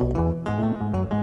うん。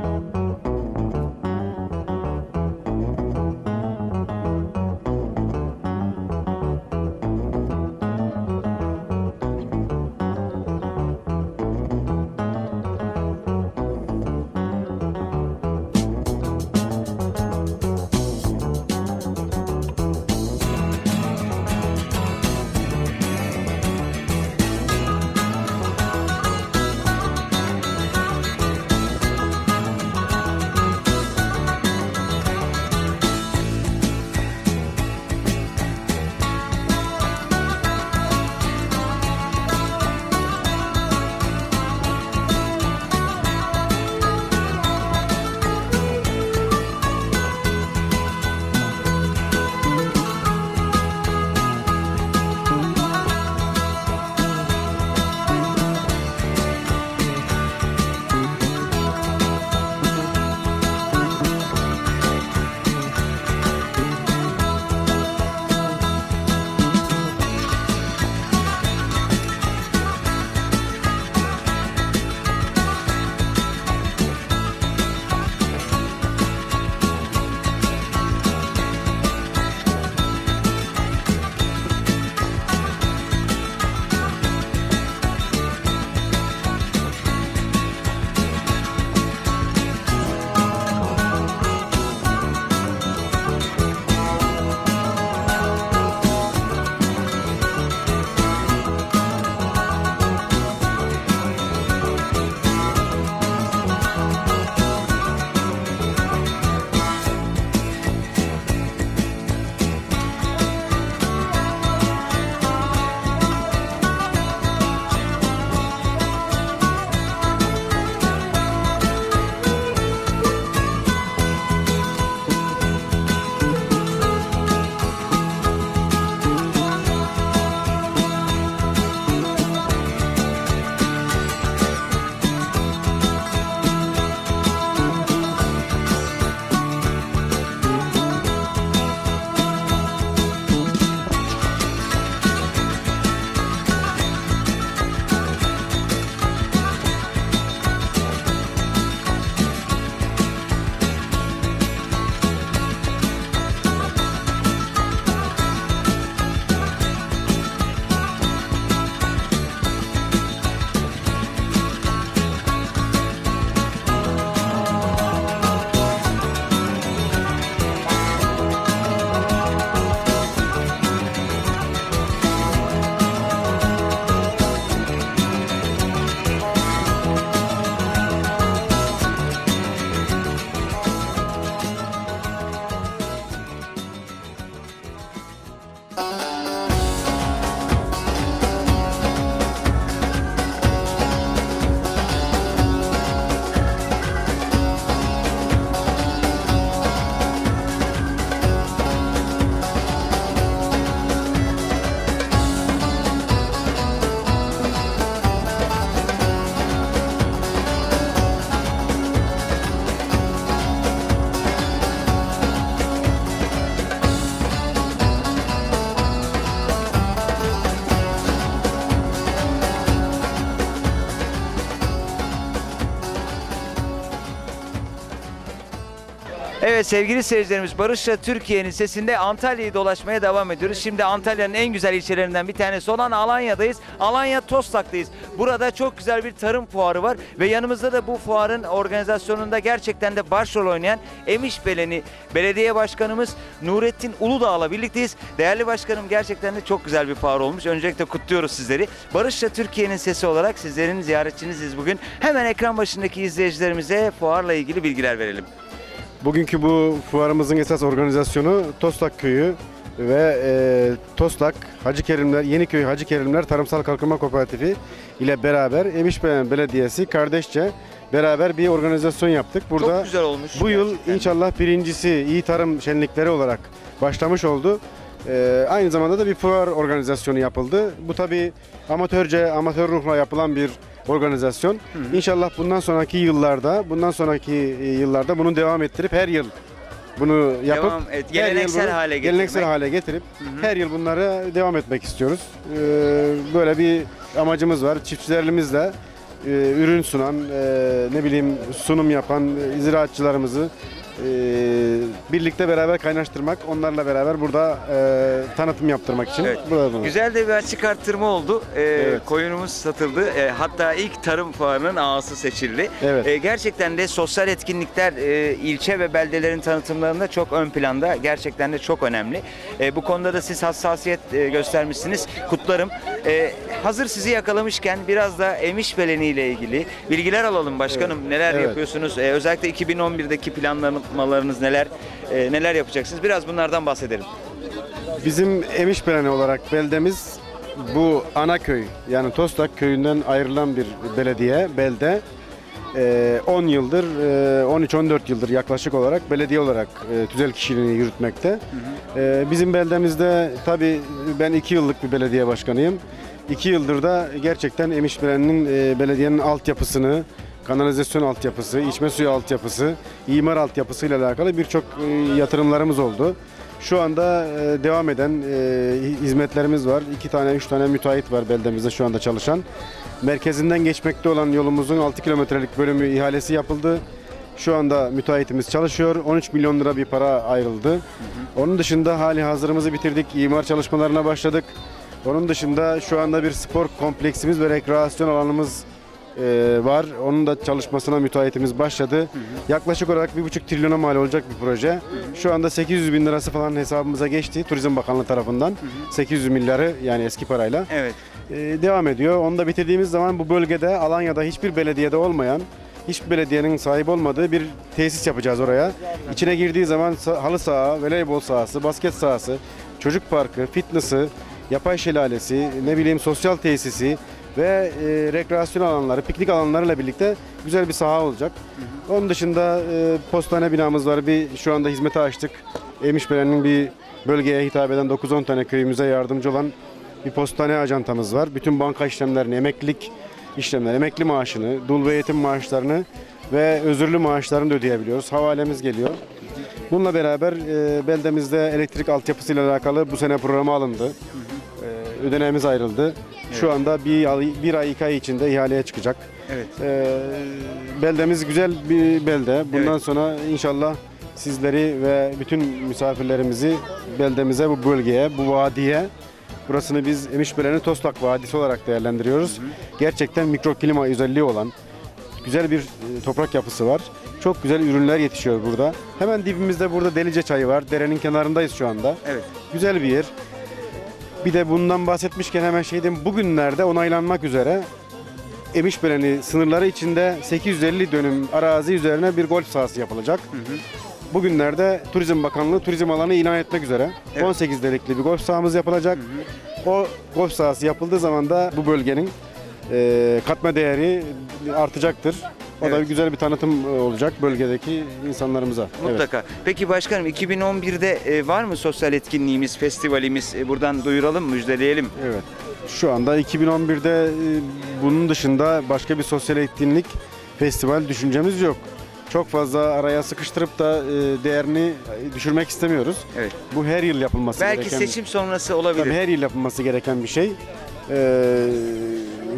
Sevgili seyircilerimiz Barış'la Türkiye'nin sesinde Antalya'yı dolaşmaya devam ediyoruz. Şimdi Antalya'nın en güzel ilçelerinden bir tanesi olan Alanya'dayız. Alanya Tostak'tayız. Burada çok güzel bir tarım fuarı var ve yanımızda da bu fuarın organizasyonunda gerçekten de başrol oynayan Emiş Beleni Belediye Başkanımız Nurettin Uludağ'la birlikteyiz. Değerli başkanım gerçekten de çok güzel bir fuar olmuş. Öncelikle kutluyoruz sizleri. Barış'la Türkiye'nin sesi olarak sizlerin ziyaretçiniziz bugün. Hemen ekran başındaki izleyicilerimize fuarla ilgili bilgiler verelim. Bugünkü bu fuarımızın esas organizasyonu Tostak Köyü ve e, Toslak Hacı Kerimler Yeniköy Hacı Kerimler Tarımsal Kalkınma Kooperatifi ile beraber Emişbeyen Belediyesi kardeşçe beraber bir organizasyon yaptık. Burada çok güzel olmuş. bu yıl gerçekten. inşallah birincisi iyi tarım şenlikleri olarak başlamış oldu. E, aynı zamanda da bir fuar organizasyonu yapıldı. Bu tabi amatörce, amatör ruhla yapılan bir organizasyon. İnşallah bundan sonraki yıllarda, bundan sonraki e, yıllarda bunu devam ettirip her yıl bunu yapıp Devam et, her yıl geleneksel bunu hale getirmek. geleneksel hale getirip her yıl bunları devam etmek istiyoruz. Ee, böyle bir amacımız var. Çiftçilerimizle e, ürün sunan, e, ne bileyim sunum yapan e, ziraatçılarımızı birlikte beraber kaynaştırmak, onlarla beraber burada e, tanıtım yaptırmak için Evet. burada bulunuyoruz. Güzel de bir açık arttırma oldu. Ee, Evet. Koyunumuz satıldı. Ee, hatta ilk tarım fuarının ağası seçildi. Evet. Ee, gerçekten de sosyal etkinlikler e, ilçe ve beldelerin tanıtımlarında çok ön planda. Gerçekten de çok önemli. Ee, bu konuda da siz hassasiyet e, göstermişsiniz. Kutlarım. Ee, hazır sizi yakalamışken biraz da emiş beleni ile ilgili bilgiler alalım başkanım. Neler Evet. yapıyorsunuz? Ee, özellikle 2011'deki planlamalarınız neler? Ee, neler yapacaksınız? Biraz bunlardan bahsedelim. Bizim Emişbelene olarak beldemiz bu ana köy yani Tostak köyünden ayrılan bir belediye, belde. Ee, 10 yıldır, e, 13-14 yıldır yaklaşık olarak belediye olarak e, tüzel kişiliğini yürütmekte. Ee, Bizim beldemizde tabii ben 2 yıllık bir belediye başkanıyım. 2 yıldır da gerçekten Emişbelene'nin e, belediyenin altyapısını, kanalizasyon altyapısı, içme suyu altyapısı, imar altyapısıyla alakalı birçok e, yatırımlarımız oldu. Şu anda e, devam eden e, hizmetlerimiz var. İki tane, üç tane müteahhit var beldemizde şu anda çalışan. Merkezinden geçmekte olan yolumuzun 6 kilometrelik bölümü ihalesi yapıldı. Şu anda müteahhitimiz çalışıyor. 13 milyon lira bir para ayrıldı. Onun dışında hali hazırımızı bitirdik. İmar çalışmalarına başladık. Onun dışında şu anda bir spor kompleksimiz ve rekreasyon alanımız e, var. Onun da çalışmasına müteahhitimiz başladı. Yaklaşık olarak 1,5 trilyona mal olacak bir proje. Şu anda 800 bin lirası falan hesabımıza geçti Turizm Bakanlığı tarafından. 800 milyarı yani eski parayla. Evet. E, devam ediyor. Onu da bitirdiğimiz zaman bu bölgede Alanya'da hiçbir belediyede olmayan hiçbir belediyenin sahip olmadığı bir tesis yapacağız oraya. İçine girdiği zaman halı saha, voleybol sahası, basket sahası, çocuk parkı, fitness'ı, yapay şelalesi, ne bileyim sosyal tesisi ve e, rekreasyon alanları, piknik alanlarıyla birlikte güzel bir saha olacak. Onun dışında e, postane binamız var. Bir şu anda hizmete açtık. Emişbelen'in bir bölgeye hitap eden 9-10 tane köyümüze yardımcı olan bir postane ajantamız var. Bütün banka işlemlerini, emeklilik işlemleri, emekli maaşını, dul ve yetim maaşlarını ve özürlü maaşlarını da ödeyebiliyoruz. Havalemiz geliyor. Bununla beraber e, beldemizde elektrik altyapısıyla alakalı bu sene programa alındı. E, ödeneğimiz ayrıldı. Şu anda bir bir ay iki ay içinde ihaleye çıkacak. Evet. E, beldemiz güzel bir belde. Bundan Evet. sonra inşallah sizleri ve bütün misafirlerimizi beldemize, bu bölgeye, bu vadiye Burasını biz Emişbele'nin Tostak Vadisi olarak değerlendiriyoruz. Gerçekten mikroklima özelliği olan güzel bir e, toprak yapısı var. Çok güzel ürünler yetişiyor burada. Hemen dibimizde burada Delice çayı var. Derenin kenarındayız şu anda. Evet. Güzel bir yer. Bir de bundan bahsetmişken hemen şey diyeyim. Bugünlerde onaylanmak üzere Emişbeleni sınırları içinde 850 dönüm arazi üzerine bir golf sahası yapılacak. Bugünlerde Turizm Bakanlığı turizm alanı ilan etmek üzere. Evet. 18 delikli bir golf sahamız yapılacak. O golf sahası yapıldığı zaman da bu bölgenin e, katma değeri artacaktır. O da Evet. güzel bir tanıtım e, olacak bölgedeki insanlarımıza. Evet. Mutlaka. Peki başkanım 2011'de e, var mı sosyal etkinliğimiz, festivalimiz? E, buradan duyuralım, müjdeleyelim. Evet. Şu anda 2011'de e, bunun dışında başka bir sosyal etkinlik, festival düşüncemiz yok. Çok fazla araya sıkıştırıp da e, değerini e, düşürmek istemiyoruz. Evet. Bu her yıl yapılması Belki gereken seçim sonrası olabilir. Tabii her yıl yapılması gereken bir şey. Ee,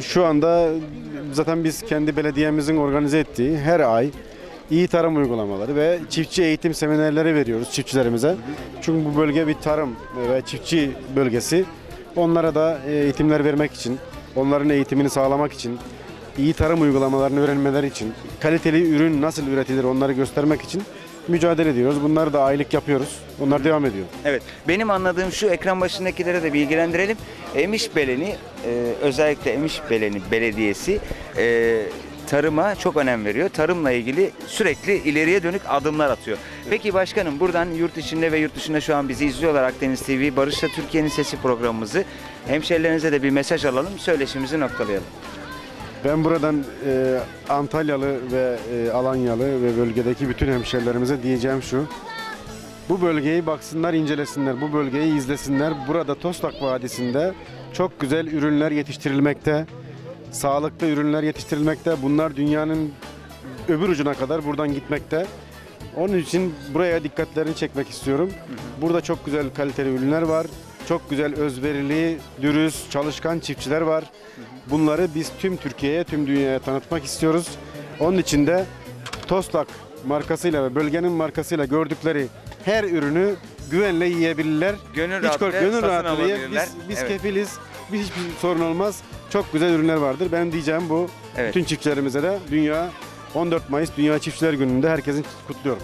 şu anda zaten biz kendi belediyemizin organize ettiği her ay iyi tarım uygulamaları ve çiftçi eğitim seminerleri veriyoruz çiftçilerimize. Çünkü bu bölge bir tarım ve çiftçi bölgesi. Onlara da eğitimler vermek için, onların eğitimini sağlamak için, iyi tarım uygulamalarını öğrenmeleri için, kaliteli ürün nasıl üretilir onları göstermek için mücadele ediyoruz. Bunları da aylık yapıyoruz. Onlar devam ediyor. Evet. Benim anladığım şu ekran başındakilere de bilgilendirelim. Emişbeleni e, özellikle Emişbeleni Belediyesi e, tarıma çok önem veriyor. Tarımla ilgili sürekli ileriye dönük adımlar atıyor. Peki başkanım buradan yurt içinde ve yurt dışında şu an bizi izliyorlar Akdeniz TV Barış'la Türkiye'nin Sesi programımızı. Hemşerilerinize de bir mesaj alalım. Söyleşimizi noktalayalım. Ben buradan e, Antalyalı ve e, Alanyalı ve bölgedeki bütün hemşerilerimize diyeceğim şu. Bu bölgeyi baksınlar, incelesinler. Bu bölgeyi izlesinler. Burada Tostak Vadisi'nde çok güzel ürünler yetiştirilmekte. Sağlıklı ürünler yetiştirilmekte. Bunlar dünyanın öbür ucuna kadar buradan gitmekte. Onun için buraya dikkatlerini çekmek istiyorum. Burada çok güzel kaliteli ürünler var. Çok güzel özverili, dürüst, çalışkan çiftçiler var. Bunları biz tüm Türkiye'ye, tüm dünyaya tanıtmak istiyoruz. Onun için de Toslak markasıyla ve bölgenin markasıyla gördükleri her ürünü güvenle yiyebilirler. Gönül rahatlığıyla gönül satın rahatlığıyla alabilirler. biz, biz Evet. kefiliz. Bir hiçbir sorun olmaz. Çok güzel ürünler vardır. Ben diyeceğim bu. Evet. Bütün çiftçilerimize de dünya 14 Mayıs Dünya Çiftçiler Günü'nde herkesin kutluyorum.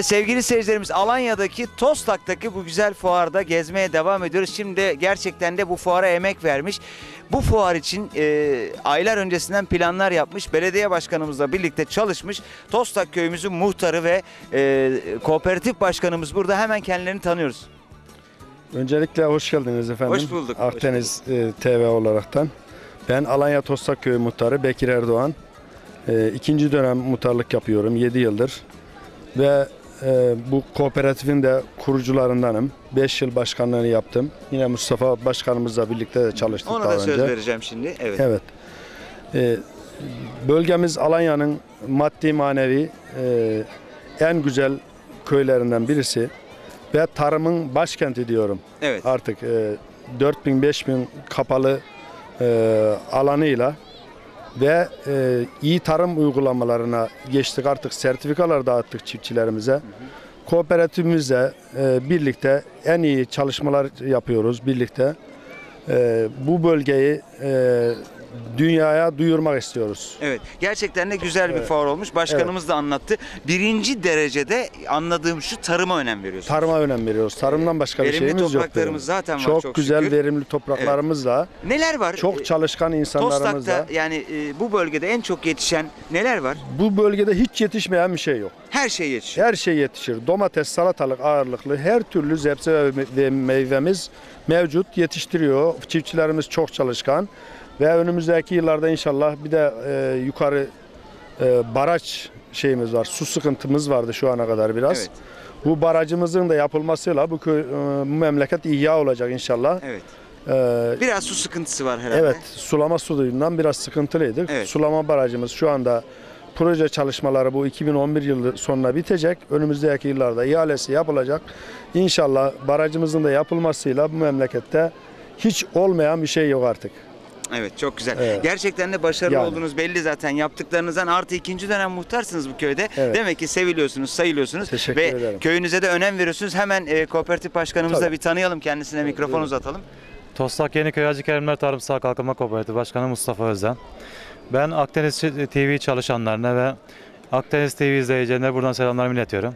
Evet sevgili seyircilerimiz Alanya'daki Tostak'taki bu güzel fuarda gezmeye devam ediyoruz. Şimdi gerçekten de bu fuara emek vermiş. Bu fuar için e, aylar öncesinden planlar yapmış. Belediye başkanımızla birlikte çalışmış. Tostak köyümüzün muhtarı ve e, kooperatif başkanımız burada. Hemen kendilerini tanıyoruz. Öncelikle hoş geldiniz efendim. Hoş bulduk, Akdeniz e, TV olaraktan. Ben Alanya Tostak Köyü Muhtarı Bekir Erdoğan. E, ikinci dönem muhtarlık yapıyorum 7 yıldır. Ve e, bu kooperatifin de kurucularındanım. 5 yıl başkanlığını yaptım. Yine Mustafa Başkanımızla birlikte de çalıştık Ona daha da söz vereceğim şimdi. Evet. Evet. E, bölgemiz Alanya'nın maddi manevi e, en güzel köylerinden birisi ve tarımın başkenti diyorum Evet. artık e, 4000-5000 kapalı e, alanıyla ve e, iyi tarım uygulamalarına geçtik artık sertifikalar dağıttık çiftçilerimize. Kooperatifimizle e, birlikte en iyi çalışmalar yapıyoruz birlikte. E, bu bölgeyi e, dünyaya duyurmak istiyoruz. Evet. Gerçekten de güzel bir fuar olmuş. Başkanımız da anlattı. Birinci derecede anladığım şu tarıma önem veriyorsunuz. Tarıma önem veriyoruz. Tarımdan başka bir Verimli şeyimiz yok. topraklarımız benim. zaten var, çok, çok güzel şükür. verimli topraklarımızla, Neler var? çok Ee, çalışkan insanlarımızla. Tostak'ta yani e, bu bölgede en çok yetişen neler var? Bu bölgede hiç yetişmeyen bir şey yok. Her şey yetişiyor. Her şey yetişir. Domates, salatalık ağırlıklı her türlü zebze ve me- ve meyvemiz mevcut yetiştiriyor. Çiftçilerimiz çok çalışkan ve önümüzdeki yıllarda inşallah bir de e, yukarı e, baraj şeyimiz var. Su sıkıntımız vardı şu ana kadar biraz. Evet. Bu barajımızın da yapılmasıyla bu köy, e, bu memleket ihya olacak inşallah. Evet. E, Biraz su sıkıntısı var herhalde. Evet, sulama suyundan biraz sıkıntılıydık. Evet. Sulama barajımız şu anda proje çalışmaları bu 2011 yılı sonuna bitecek. Önümüzdeki yıllarda ihalesi yapılacak. İnşallah barajımızın da yapılmasıyla bu memlekette hiç olmayan bir şey yok artık. Evet çok güzel. Evet. Gerçekten de başarılı Yani. olduğunuz belli zaten yaptıklarınızdan artı ikinci dönem muhtarsınız bu köyde. Evet. Demek ki seviliyorsunuz, sayılıyorsunuz Teşekkür ve ederim. köyünüze de önem veriyorsunuz. Hemen e, kooperatif başkanımızı da Tabii. bir tanıyalım kendisine mikrofon uzatalım. Toslak Yeniköy Hacı Kerimler Tarımsal Kalkınma Kooperatifi Başkanı Mustafa Özden. Ben Akdeniz TV çalışanlarına ve Akdeniz TV izleyicilerine buradan selamlarımı iletiyorum.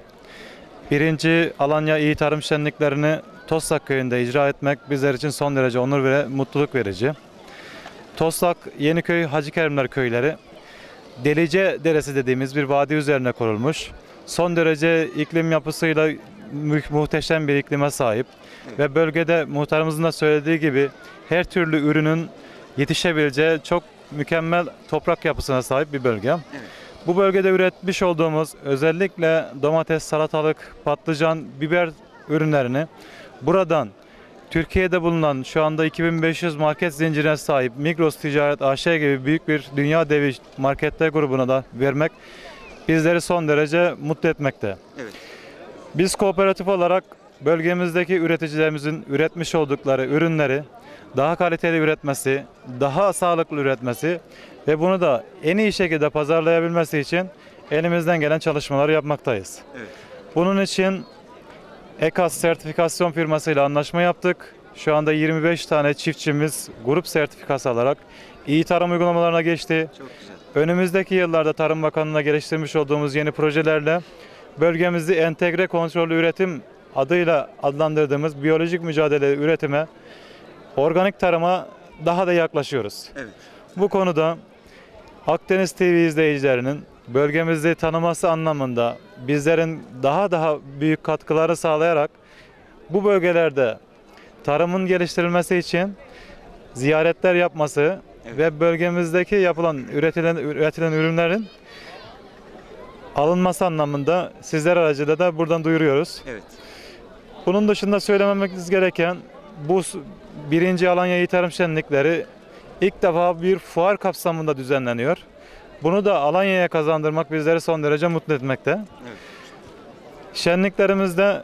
Birinci Alanya İyi Tarım Şenliklerini Toslak Köyü'nde icra etmek bizler için son derece onur ve mutluluk verici. Toslak, Yeniköy, Hacı Kerimler köyleri Delice Deresi dediğimiz bir vadi üzerine kurulmuş. Son derece iklim yapısıyla mu- muhteşem bir iklime sahip. Ve bölgede muhtarımızın da söylediği gibi her türlü ürünün yetişebileceği çok mükemmel toprak yapısına sahip bir bölge. Bu bölgede üretmiş olduğumuz özellikle domates, salatalık, patlıcan, biber ürünlerini buradan Türkiye'de bulunan şu anda 2500 market zincirine sahip Migros Ticaret AŞ gibi büyük bir dünya devi marketler grubuna da vermek bizleri son derece mutlu etmekte. Evet. Biz kooperatif olarak bölgemizdeki üreticilerimizin üretmiş oldukları ürünleri daha kaliteli üretmesi, daha sağlıklı üretmesi ve bunu da en iyi şekilde pazarlayabilmesi için elimizden gelen çalışmaları yapmaktayız. Evet. Bunun için EKAS sertifikasyon firmasıyla anlaşma yaptık. Şu anda 25 tane çiftçimiz grup sertifikası alarak iyi tarım uygulamalarına geçti. Çok güzel. Önümüzdeki yıllarda Tarım Bakanlığı'na geliştirmiş olduğumuz yeni projelerle bölgemizde entegre kontrollü üretim adıyla adlandırdığımız biyolojik mücadele üretime, organik tarıma daha da yaklaşıyoruz. Evet. Bu konuda Akdeniz TV izleyicilerinin bölgemizde tanıması anlamında bizlerin daha daha büyük katkıları sağlayarak bu bölgelerde tarımın geliştirilmesi için ziyaretler yapması Evet. ve bölgemizdeki yapılan üretilen üretilen ürünlerin alınması anlamında sizler aracılığıyla da buradan duyuruyoruz. Evet. Bunun dışında söylememiz gereken bu birinci Alanya İyi Tarım Şenlikleri ilk defa bir fuar kapsamında düzenleniyor. Bunu da Alanya'ya kazandırmak bizleri son derece mutlu etmekte. Evet. Şenliklerimizde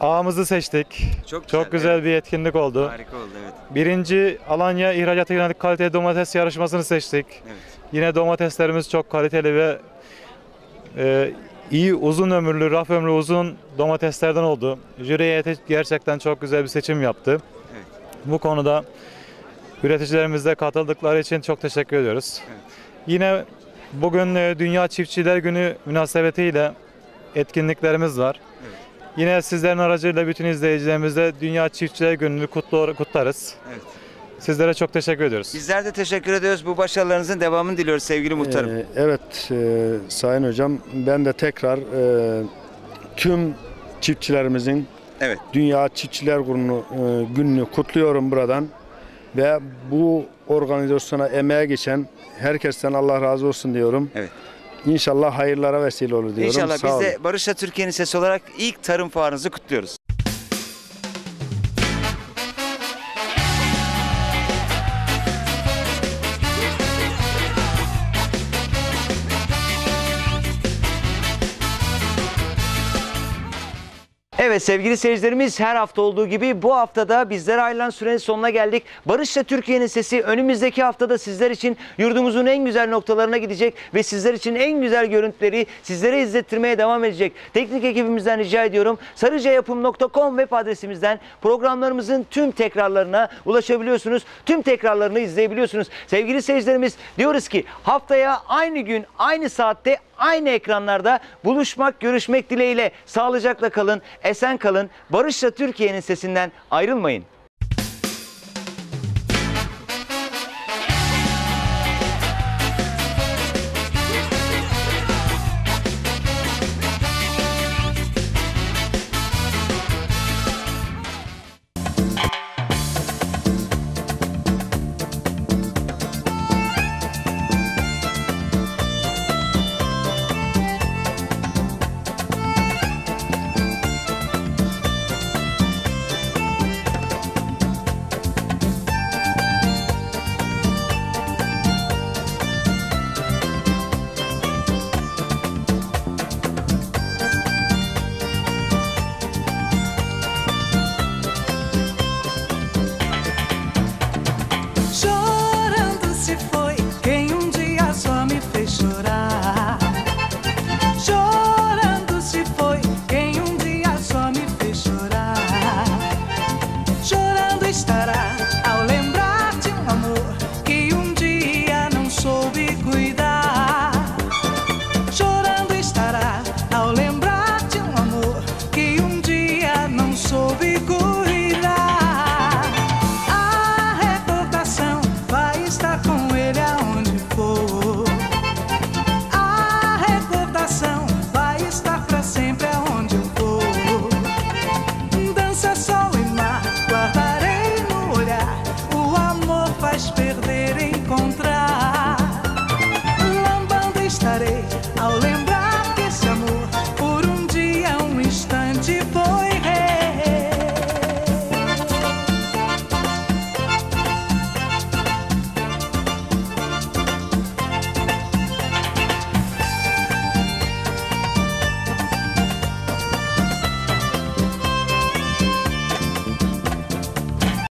ağımızı seçtik. Çok, Çok güzel bir etkinlik oldu. Harika oldu evet. Birinci Alanya İhracata Yönelik Kaliteli Domates yarışmasını seçtik. Evet. Yine domateslerimiz çok kaliteli ve e, iyi uzun ömürlü, raf ömrü uzun domateslerden oldu. Jüri heyeti gerçekten çok güzel bir seçim yaptı. Evet. Bu konuda üreticilerimize katıldıkları için çok teşekkür ediyoruz. Evet. Yine bugün e, Dünya Çiftçiler Günü münasebetiyle etkinliklerimiz var. Evet. Yine sizlerin aracıyla bütün izleyicilerimizle Dünya Çiftçiler Günü'nü kutlu, kutlarız. Evet. Sizlere çok teşekkür ediyoruz. Bizler de teşekkür ediyoruz. Bu başarılarınızın devamını diliyoruz sevgili muhtarım. Ee, evet e, Sayın Hocam ben de tekrar e, tüm çiftçilerimizin Evet. Dünya Çiftçiler Günü, e, gününü kutluyorum buradan ve bu organizasyona emeğe geçen herkesten Allah razı olsun diyorum. Evet. İnşallah hayırlara vesile olur diyorum. İnşallah Sağ biz olun. de Barış'la Türkiye'nin sesi olarak ilk tarım fuarınızı kutluyoruz. Evet sevgili seyircilerimiz her hafta olduğu gibi bu haftada bizlere ayrılan sürenin sonuna geldik. Barış'la Türkiye'nin sesi önümüzdeki haftada sizler için yurdumuzun en güzel noktalarına gidecek ve sizler için en güzel görüntüleri sizlere izlettirmeye devam edecek. Teknik ekibimizden rica ediyorum. sarıcayapım.com web adresimizden programlarımızın tüm tekrarlarına ulaşabiliyorsunuz. Tüm tekrarlarını izleyebiliyorsunuz. Sevgili seyircilerimiz diyoruz ki haftaya aynı gün aynı saatte aynı ekranlarda buluşmak, görüşmek dileğiyle sağlıcakla kalın, esen kalın. Barış'la Türkiye'nin sesinden ayrılmayın.